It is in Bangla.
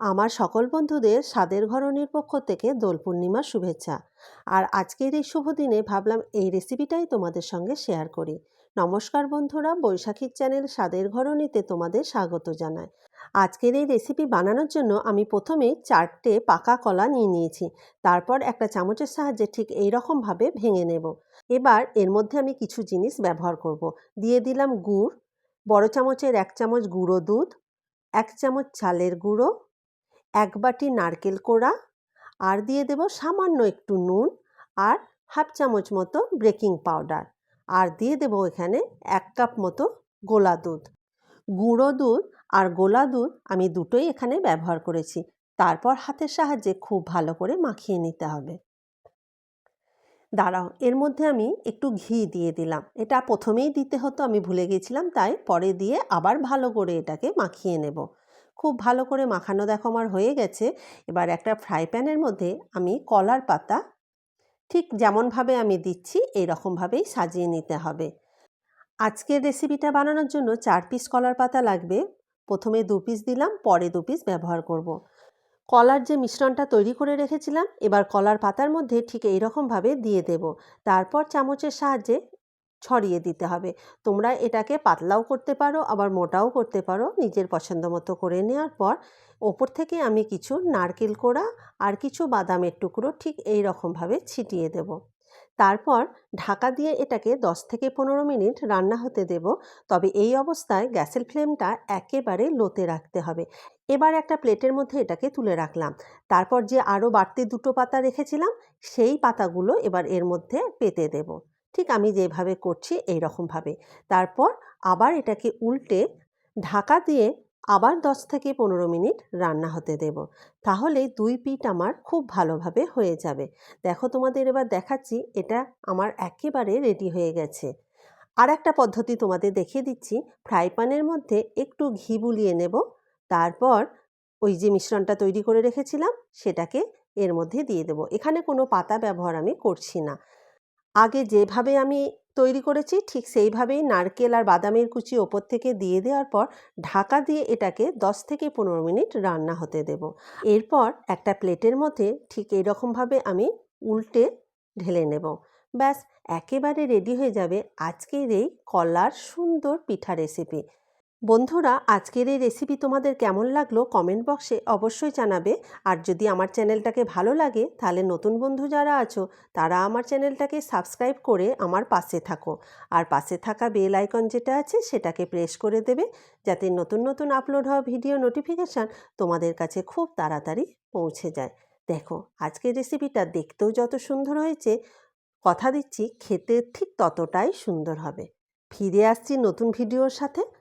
আমার সকল বন্ধুদের স্বাদের ঘরণীর পক্ষ থেকে দোল পূর্ণিমার শুভেচ্ছা। আর আজকের এই শুভ দিনে ভাবলাম এই রেসিপিটাই তোমাদের সঙ্গে শেয়ার করি। নমস্কার বন্ধুরা বৈশাখীর চ্যানেল স্বাদের ঘরণীতে তোমাদের স্বাগত জানাই। আজকের এই রেসিপি বানানোর জন্য আমি প্রথমেই চারটে পাকা কলা নিয়ে নিয়েছি। তারপর একটা চামচের সাহায্যে ঠিক এই রকমভাবে ভেঙে নেব। এবার এর মধ্যে আমি কিছু জিনিস ব্যবহার করব। দিয়ে দিলাম গুড়, বড় চামচের এক চামচ গুঁড়ো দুধ, এক চামচ চালের গুঁড়ো এক বাটি নারকেল কোড়া, আর দিয়ে দেব সামান্য একটু নুন আর হাফ চামচ মতো বেকিং পাউডার। আর দিয়ে দেব এখানে এক কাপ মতো গোলা দুধ। গুঁড়ো দুধ আর গোলা দুধ আমি দুটোই এখানে ব্যবহার করেছি। তারপর হাতের সাহায্যে খুব ভালো করে মাখিয়ে নিতে হবে। দাঁড়াও, এর মধ্যে আমি একটু ঘি দিয়ে দিলাম। এটা প্রথমেই দিতে হতো, আমি ভুলে গেছিলাম, তাই পরে দিয়ে আবার ভালো করে এটাকে মাখিয়ে নেব। খুব ভালো করে মাখানো দেখো আমার হয়ে গেছে। এবার একটা ফ্রাই প্যানের মধ্যে আমি কলার পাতা ঠিক যেমনভাবে আমি দিচ্ছি এই রকমভাবেই সাজিয়ে নিতে হবে। আজকের রেসিপিটা বানানোর জন্য চার পিস কলার পাতা লাগবে। প্রথমে দু পিস দিলাম, পরে দু পিস ব্যবহার করব। কলার যে মিশ্রণটা তৈরি করে রেখেছিলাম, এবার কলার পাতার মধ্যে ঠিক এইরকমভাবে দিয়ে দেব। তারপর চামচের সাহায্যে ছড়িয়ে দিতে হবে। তোমরা এটাকে পাতলাও করতে পারো, আবার মোটাও করতে পারো। নিজের পছন্দ মতো করে নেওয়ার পর ওপর থেকে আমি কিছু নারকেল কোড়া আর কিছু বাদামের টুকরো ঠিক এই রকমভাবে ছিটিয়ে দেব। তারপর ঢাকা দিয়ে এটাকে 10 থেকে পনেরো মিনিট রান্না হতে দেব। তবে এই অবস্থায় গ্যাসের ফ্লেমটা একেবারে লোতে রাখতে হবে। এবার একটা প্লেটের মধ্যে এটাকে তুলে রাখলাম। তারপর যে আরও বাড়তি দুটো পাতা রেখেছিলাম, সেই পাতাগুলো এবার এর মধ্যে পেতে দেব। ঠিক আমি যেভাবে করছি এই রকমভাবে তারপর আবার এটাকে উল্টে ঢাকা দিয়ে আবার দশ থেকে পনেরো মিনিট রান্না হতে দেব। তাহলে দুই পিঠ আমার খুব ভালোভাবে হয়ে যাবে। দেখো তোমাদের এবার দেখাচ্ছি, এটা আমার একেবারে রেডি হয়ে গেছে। আর একটা পদ্ধতি তোমাদের দেখিয়ে দিচ্ছি। ফ্রাই প্যানের মধ্যে একটু ঘি বুলিয়ে নেব। তারপর ওই যে মিশ্রণটা তৈরি করে রেখেছিলাম, সেটাকে এর মধ্যে দিয়ে দেব। এখানে কোনো পাতা ব্যবহার আমি করছি না। আগে যেভাবে আমি তৈরি করেছি, ঠিক সেইভাবেই নারকেল আর বাদামের কুচি ওপর থেকে দিয়ে দেওয়ার পর ঢাকা দিয়ে এটাকে 10 থেকে পনেরো মিনিট রান্না হতে দেব। এরপর একটা প্লেটের মধ্যে ঠিক এরকমভাবে আমি উল্টে ঢেলে নেব। ব্যাস, একেবারে রেডি হয়ে যাবে আজকের এই কলার সুন্দর পিঠা রেসিপি। বন্ধুরা, আজকের এই রেসিপি তোমাদের কেমন লাগল কমেন্ট বক্সে অবশ্যই জানাবে। আর যদি আমার চ্যানেলটাকে ভালো লাগে, তাহলে নতুন বন্ধু যারা আছো, তারা আমার চ্যানেলটাকে সাবস্ক্রাইব করে আমার পাশে থাকো। আর পাশে থাকা বেল আইকন যেটা আছে, সেটাকে প্রেস করে দেবে, যাতে নতুন নতুন আপলোড হওয়া ভিডিও নোটিফিকেশান তোমাদের কাছে খুব তাড়াতাড়ি পৌঁছে যায়। দেখো, আজকের রেসিপিটা দেখতেও যত সুন্দর হয়েছে, কথা দিচ্ছি, খেতে ঠিক ততটাই সুন্দর হবে। ফিরে আসছি নতুন ভিডিওর সাথে।